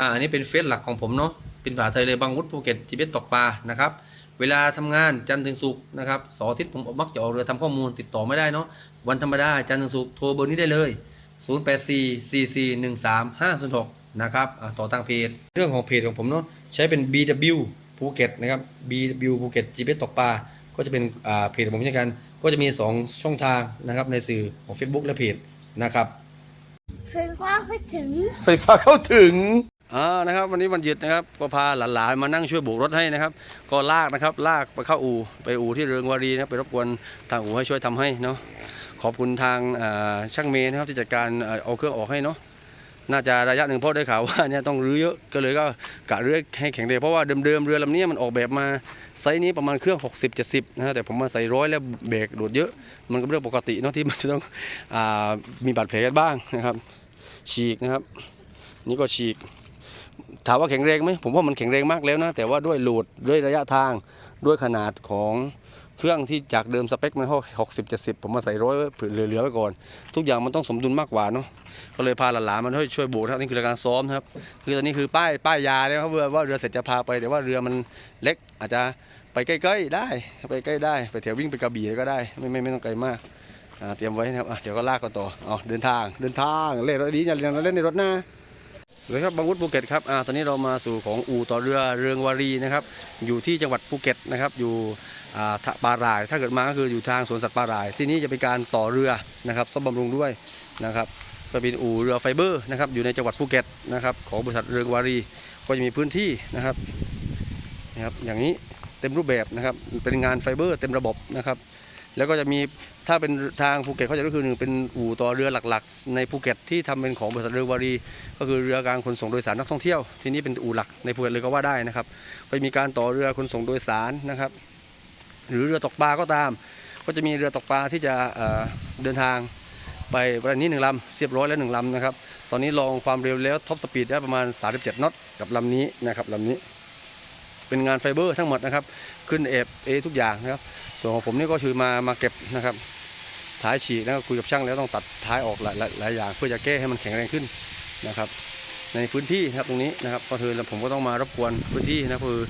อ่าอันนี้เป็นเฟซหลักของผมเนาะเป็นภาษาไทยเลยบางวุฒิภูเก็ตจีเบสตกปลานะครับเวลาทำงานจันทร์ถึงศุกร์นะครับเสาร์อาทิตย์ผมมักจะออกเรือทำข้อมูลติดต่อไม่ได้เนาะวันธรรมดาจันทร์ถึงศุกร์โทรเบอร์นี้ได้เลย 0844413506นะครับอ่าต่อทางเพจเรื่องของเพจของผมเนาะใช้เป็น BW ภูเก็ตนะครับ BW ภูเก็ตจีเบสตกปลาก็จะเป็นอ่าเพจของผมเช่นกัน ก็จะมี 2 ช่องทางนะครับในสื่อของ Facebook และเพจนะครับไฟฟ้าก็ถึงไฟฟ้าเข้าถึง อ่านะครับวันนี้วันหยุดนะครับก็พาหลานๆมานั่งช่วยโบกรถให้นะครับ ก็ลากนะครับลากไปเข้าอู่ไปอู่ที่เรืองวารีนะไปรบกวนทางอู่ให้ช่วยทำให้เนาะขอบคุณทางช่างเมย์นะครับที่จัดการเอาเครื่องออกให้เนาะน่าจะระยะหนึ่งเพราะได้ข่าวว่าเนี่ยต้องรื้อเยอะก็เลยก็กะเรือให้แข็งแรงเพราะว่าเดิมๆเรือลำนี้มันออกแบบมาไซส์นี้ประมาณเครื่อง 60 70นะฮะแต่ผมมาใส่ร้อยแล้วเบรกโดดเยอะ มันก็เรื่องปกติเนาะที่มันจะต้องอมีบาดแผลกันบ้างนะครับ ฉีกนะครับ นี่ก็ฉีก ถามว่าแข็งแรงไหมผมว่ามันแข็งแรงมากแล้วนะ แต่ว่าด้วยโหลดด้วยระยะทางด้วยขนาดของเครื่องที่จากเดิมสเปคมันหกสิบเจ็ดสิบผมมาใส่ร้อยเหลือๆไว้ก่อน ทุกอย่างมันต้องสมดุลมากกว่าเนาะก็เลยพาหลานๆมาช่วยช่วยโบกนะครับนี่คือการซ้อมครับคือตอนนี้คือป้ายป้ายยาแล้วครับว่าว่าเรือเสร็จจะพาไป แต่ว่าเรือมันเล็กอาจจะไปใกล้ๆได้ไปใกล้ได้ไปแถววิ่งไปกระบี่ก็ได้ไม่ไม่ไม่ต้องไกลมากเตรียมไว้นะครับเดี๋ยวก็ลากกันต่อเอาเดินทางเดินทางเล่นรถดีอย่าอย่าเล่นในรถนะ สวัสดีครับบางวุฒิภูเก็ตครับอ่าตอนนี้เรามาสู่ของอู่ต่อเรือเรืองวารีนะครับ อยู่ที่จังหวัดภูเก็ตนะครับ อยู่อ่าทะปาราย ถ้าเกิดมาก็คืออยู่ทางสวนสัตว์ปาราย ที่นี่จะเป็นการต่อเรือนะครับซ่อมบำรุงด้วยนะครับก็เป็นอู่เรือไฟเบอร์นะครับ อยู่ในจังหวัดภูเก็ตนะครับของบริษัทเรืองวารี ก็จะมีพื้นที่นะครับนะครับ อย่างนี้เต็มรูปแบบนะครับ เป็นงานไฟเบอร์เต็มระบบนะครับ แล้วก็จะมีถ้าเป็นทางภูเก็ตเขาจะก็คือหนึ่งเป็นอู่ต่อเรือหลักๆ ในภูเก็ตที่ทำเป็นของบริษัทเรือวารี ก็คือเรือการขนส่งโดยสารนักท่องเที่ยว ที่นี่เป็นอู่หลักในภูเก็ตเลยก็ว่าได้นะครับก็มีการต่อเรือขนส่งโดยสารนะครับ หรือเรือตกปลาก็ตาม ก็จะมีเรือตกปลาที่จะเเดินทางไปวันนี้หนึ่งลำเรียบร้อยแล้วหนึ่งลำนะครับ ตอนนี้ลองความเร็วแล้วท็อปสปีดได้ประมาณ 37 น็อตกับลำนี้นะครับลำนี้ เป็นงานไฟเบอร์ทั้งหมดนะครับ ขึ้นเอฟเอทุกอย่างนะครับ ส่วนของผมนี่ก็คือมามาเก็บนะครับท้ายฉีกแล้วก็คุยกับช่างแล้วต้องตัดท้ายออกหลายหลายอย่าง เพื่อจะแก้ให้มันแข็งแรงขึ้นนะครับ ในพื้นที่นะครับตรงนี้นะครับก็คือผมก็ต้องมารบกวนพื้นที่นะคือ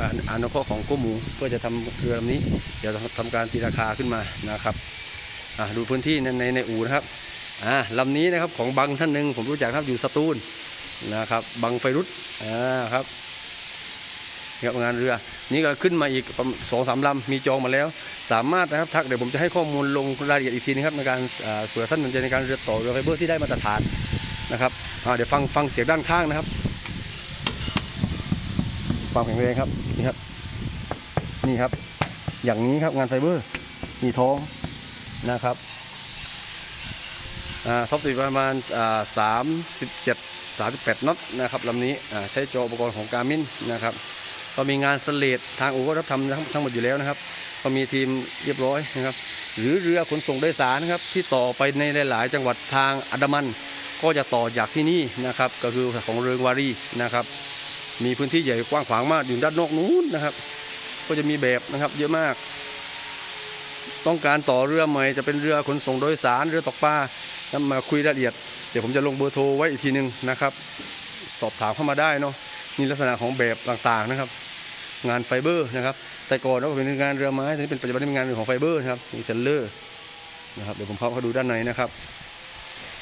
อ่านอ่านข้อของกู้หมูเพื่อจะทำเรือลำนี้ เดี๋ยวทำการตีราคาขึ้นมานะครับอะดูพื้นที่ในในในอู่นะครับอ่าลำนี้นะครับของบังท่านหนึ่งผมรู้จักครับอยู่สตูลนะครับบังไฟรุดอ่าครับ ครับงานเรือ นี่ก็ขึ้นมาอีกสองสามลำมีจองมาแล้ว สามารถนะครับทักเดี๋ยวผมจะให้ข้อมูลลงรายละเอียดอีกทีนะครับในการเผื่อท่านสนใจในการเรือต่อเรือไฟเบอร์ที่ได้มาตรฐานนะครับเดี๋ยวฟังฟังเสียงด้านข้างนะครับ ความแข็งแรงครับนี่ครับ นี่ครับ อย่างนี้ครับงานไฟเบอร์มีท้องนะครับท็อปติประมาณสามสิบเจ็ดสามสิบแปดน็อตนะครับลำนี้ใช้จออุปกรณ์ของการมินนะครับ ก็มีงานสเลดทางอู่ก็รับทำทั้งหมดอยู่แล้วนะครับก็มีทีมเรียบร้อยนะครับ หรือเรือขนส่งโดยสารนะครับ ที่ต่อไปในหลาย ๆ จังหวัดทางอันดามัน ก็จะต่อจากที่นี่นะครับ ก็คือของเรืองวารีนะครับ มีพื้นที่ใหญ่กว้างขวางมากอยู่ด้านนอกนู้นนะครับ ก็จะมีแบบนะครับเยอะมาก ต้องการต่อเรือใหม่จะเป็นเรือขนส่งโดยสารเรือตกปลาแล้วมาคุยรายละเอียด เดี๋ยวผมจะลงเบอร์โทรไว้อีกทีหนึงนะครับ สอบถามเข้ามาได้เนาะ นี่ลักษณะของแบบต่างๆนะครับ งานไฟเบอร์นะครับ แต่ก่อนเราเป็นงานเรือไม้ตอนนี้เป็นปัจจุบันนี้เป็นงานของไฟเบอร์นะครับมีเทรลเลอร์นะครับเดี๋ยวผมพาเขาดูด้านในนะครับ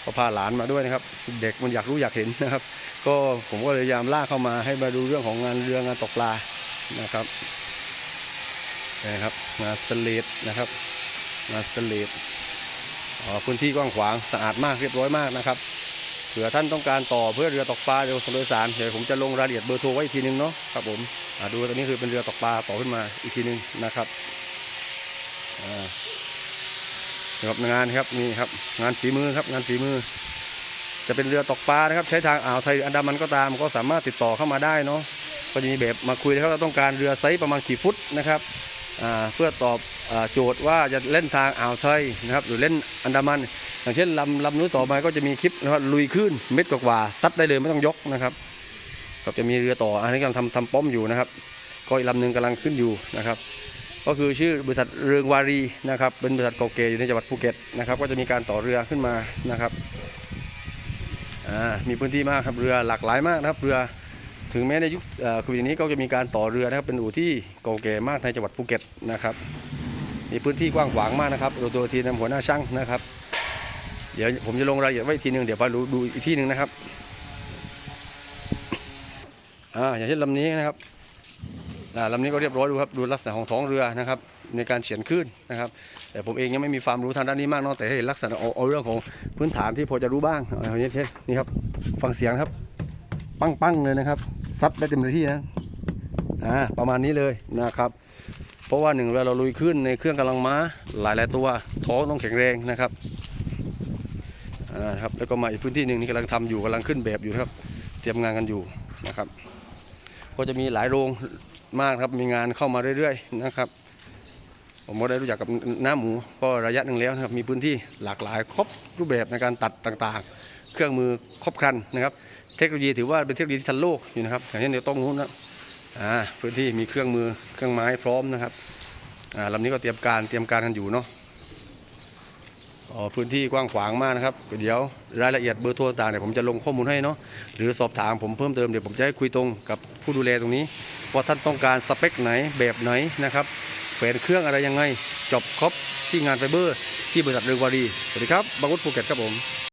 ก็พาหลานมาด้วยนะครับ เด็กมันอยากรู้อยากเห็นนะครับ ก็ผมก็เลยพยายามลากเข้ามาให้มาดูเรื่องของงานเรืองานตกปลานะครับนะครับงานสเตเลสนะครับงานสเตเลสอ๋อพื้นที่กว้างขวางสะอาดมากเรียบร้อยมากนะครับ เผื่อท่านต้องการต่อเพื่อเรือตกปลาเรือโดยสารเดี๋ยวผมจะลงรายละเอียดเบอร์โทรไว้อีกทีนึงเนาะครับผมดูตอนนี้คือเป็นเรือตกปลาต่อขึ้นมาอีกทีนึงนะครับอ่าครับงานครับนี่ครับงานฝีมือครับงานฝีมือ จะเป็นเรือตกปลานะครับ ใช้ทางอ่าวไทยอันดามันก็ตามก็สามารถติดต่อเข้ามาได้เนาะก็จะมีแบบมาคุยนะครับว่าต้องการเรือไซส์ประมาณกี่ฟุตนะครับเพื่อตอบ โจทย์ว่าจะเล่นทางอ่าวไทยนะครับหรือเล่นอันดามัน อย่างเช่นลำลำนู้นต่อมาก็จะมีคลิปนะครับลุยขึ้นเม็ดกว่าๆซัดได้เลยไม่ต้องยกนะครับก็จะมีเรือต่ออันนี้กำลังทำทำป้อมอยู่นะครับ ก็อีกลำหนึ่งกำลังขึ้นอยู่นะครับ ก็คือชื่อบริษัทเรืองวารีนะครับ เป็นบริษัทเก่าแก่อยู่ในจังหวัดภูเก็ตนะครับ ก็จะมีการต่อเรือขึ้นมานะครับมีพื้นที่มากครับเรือหลากหลายมากนะครับเรือถึงแม้ในยุคเอ่อโควิดนี้ก็จะมีการต่อเรือนะครับเป็นอู่ที่เก่าแก่มากในจังหวัดภูเก็ตนะครับ มีพื้นที่กว้างขวางมากนะครับโดยตัวทีนำหัวหน้าช่างนะครับ เดี๋ยวผมจะลงรายละเอียดไว้ทีหนึ่งเดี๋ยวไปดูดูอีกที่หนึ่งนะครับอ่าอย่างเช่นลำนี้นะครับอ่าลำนี้ก็เรียบร้อยดูครับดูลักษณะของท้องเรือนะครับในการเฉียนคลื่นนะครับ แต่ผมเองยังไม่มีความรู้ทางด้านนี้มากนาะแต่เห็นลักษณะเอาเรื่องของพื้นฐานที่พอจะรู้บ้างอาอย่างเช่นนี่ครับฟังเสียงครับ ปังปังๆเลยนะครับซัดได้เต็มที่นะอ่าประมาณนี้เลยนะครับ เพราะว่าหนึ่งเวลาเราลุยขึ้นในเครื่องกำลังม้าหลายหลายตัวท้องต้องแข็งแรงนะครับอ่าครับแล้วก็มาอีกพื้นที่หนึ่งนี่กำลังทำอยู่กำลังขึ้นแบบอยู่นะครับ เตรียมงานกันอยู่นะครับ ก็จะมีหลายโรงมากครับมีงานเข้ามาเรื่อยๆนะครับผมก็ได้รู้จักกับน้าหมูก็ระยะหนึ่งแล้วนะครับมีพื้นที่หลากหลายครบรูปแบบในการตัดต่างๆ เครื่องมือครบครันนะครับ เทคโนโลยีถือว่าเป็นเทคโนโลยีที่ทันโลกอยู่นะครับอย่างเช่นเดี๋ยวต้องนู้นนะ อ่าพื้นที่มีเครื่องมือเครื่องไม้พร้อมนะครับอ่าลำนี้ก็เตรียมการเตรียมการกันอยู่เนาะอ๋อพื้นที่กว้างขวางมากนะครับเดี๋ยวรายละเอียดเบอร์โทรต่างๆเดี๋ยผมจะลงข้อมูลให้เนาะหรือสอบถามผมเพิ่มเติมเดี๋ยวผมจะให้คุยตรงกับผู้ดูแลตรงนี้ว่าท่านต้องการสเปคไหนแบบไหนนะครับแขวนเครื่องอะไรยังไงจบครบที่งานไฟเบอร์ที่บริษัทเรืองวารีสวัสดีครับบางวุฒิภูเก็ตครับผม